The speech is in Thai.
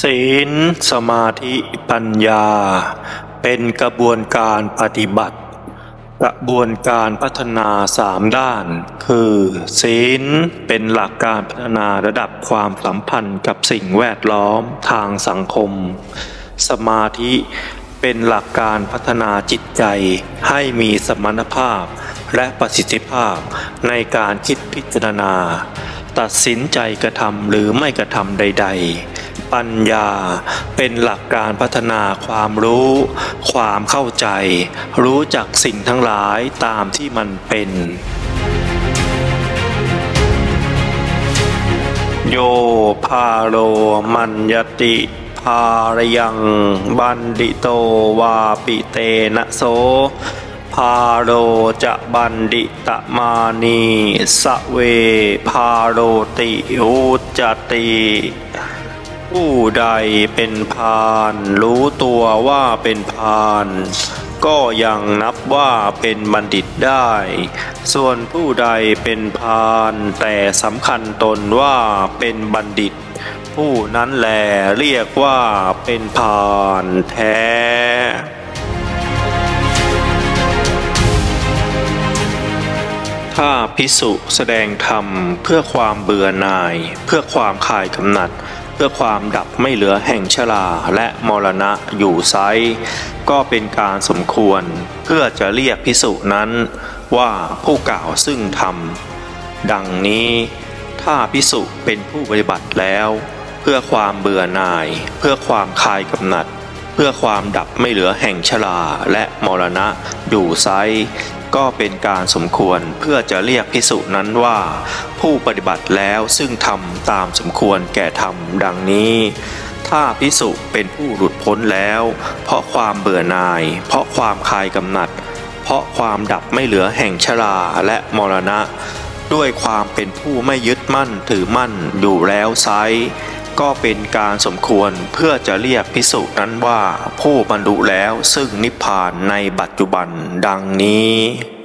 ศีลสมาธิปัญญา เป็นกระบวนการปฏิบัติ กระบวนการพัฒนาสามด้าน คือ ศีลเป็นหลักการพัฒนาระดับความสัมพันธ์กับสิ่งแวดล้อมทางสังคม สมาธิเป็นหลักการพัฒนาจิตใจ ให้มีสมรรถภาพและประสิทธิภาพในการคิดพิจารณา ตัดสินใจกระทำหรือไม่กระทำใด ๆ ปัญญาเป็นหลักการพัฒนาความรู้ ความเข้าใจ รู้จักสิ่งทั้งหลายตามที่มันเป็น โยพาโลมัญญติภารยัง บันดิโตวาปิเตนะโส พาโรจะบันดิตมานีสเวพาโรติอุจจติผู้ใดเป็นพานรู้ตัวว่าเป็นพานก็ยังนับว่าเป็นบัณฑิตได้ ส่วนผู้ใดเป็นพานแต่สำคัญตนว่าเป็นบัณฑิต ผู้นั้นแลเรียกว่าเป็นพานแท้ ถ้าพิสุแสดงธรรมเพื่อความเบื่อหน่าย เพื่อความคลายกำหนัด เพื่อความดับไม่เหลือแห่งชราและมรณะอยู่ไซก็เป็นการสมควร เพื่อจะเรียกพิสุนั้นว่าผู้กล่าวซึ่งธรรม ดังนี้ถ้าพิสุเป็นผู้ปฏิบัติแล้ว เพื่อความเบื่อหน่าย เพื่อความคลายกำหนัด เพื่อความดับไม่เหลือแห่งชราและมรณะอยู่ไซ ก็เป็นการสมควรเพื่อจะเรียกพิสุนั้นว่า ผู้ปฏิบัติแล้วซึ่งทำตามสมควรแก่ธรรมดังนี้ ถ้าพิสุเป็นผู้หลุดพ้นแล้ว เพราะความเบื่อหน่าย เพราะความคลายกำหนัด เพราะความดับไม่เหลือแห่งชราและมรณะ ด้วยความเป็นผู้ไม่ยึดมั่นถือมั่นอยู่แล้วไซ ก็เป็นการสมควรเพื่อจะเรียกพิสุนั้นว่าผู้บรรลุแล้วซึ่งนิพพานในปัจจุบันดังนี้